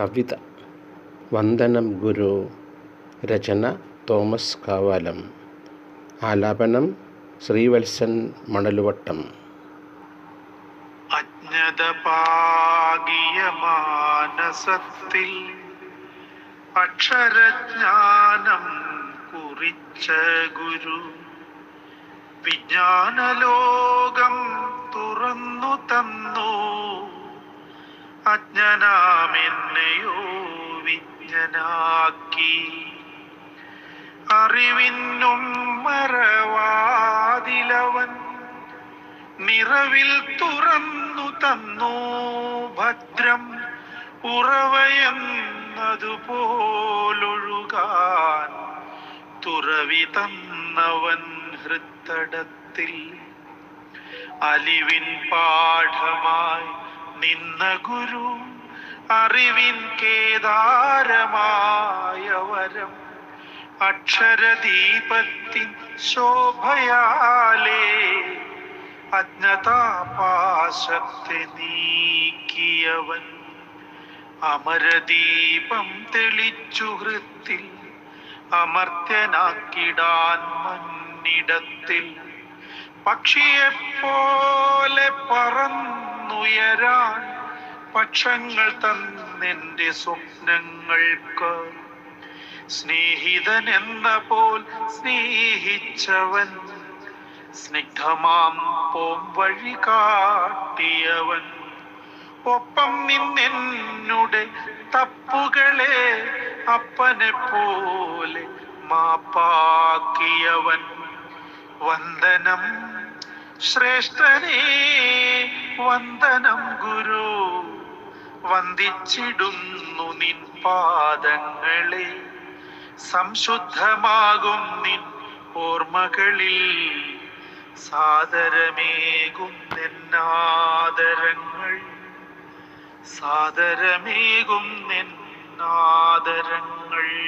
കവിത വന്ദനം ഗുരു രചന തോമസ് കാവാലം. ആലാപനം ശ്രീവത്സൻ മണലുവട്ടം. അജ്ഞത അക്ഷരജ്ഞാനം കുറിച്ച ഗുരു. വിജ്ഞാനലോകം തുറന്നു തന്നു അജ്ഞനാമെന്നെയോ വിജ്ഞനാക്കി അറിവിന്നും മറവാതിലവൻ നിറവിൽ തുറന്നു തന്നു ഭദ്രം ഉറവയെന്നതുപോലൊഴുകാൻ തുറവി തന്നവൻ ഹൃത്തടത്തിൽ. അലിവിൻ പാഠമായി നിന്ന ഗുരു അറിവിൻ കേദാരമായ വരം. അക്ഷരദീപത്തിൻ ശോഭയാലേ അജ്ഞതാപാശത്തെ നീക്കിയവൻ. അമരദീപം തെളിച്ചു ഹൃത്തിൽ അമർത്യനാക്കിടാൻ മന്നിടത്തിൽ പക്ഷിയെപ്പോലെ പറന്നുയരാൻ പക്ഷങ്ങൾ തന്നെന്റെ സ്വപ്നങ്ങൾക്ക്. സ്നേഹിതൻ എന്ന പോൽ സ്നേഹിച്ചവൻ സ്നിഗ്ധമാം പോം വഴി കാട്ടിയവൻ. ഒപ്പം നിന്നെന്നുടെ തപ്പുകളെ അപ്പനെ പോലെ മാപ്പാക്കിയവൻ. വന്ദനം ശ്രേഷ്ഠനേ വന്ദനം ഗുരു. വന്ദിച്ചിടുന്നു നിൻ പാദങ്ങളെ. സംശുദ്ധമാകും നിൻ ഓർമ്മകളിൽ. സാദരമേകും നിന്നാദരങ്ങൾ സാദരമേകും നിന്നാദരങ്ങൾ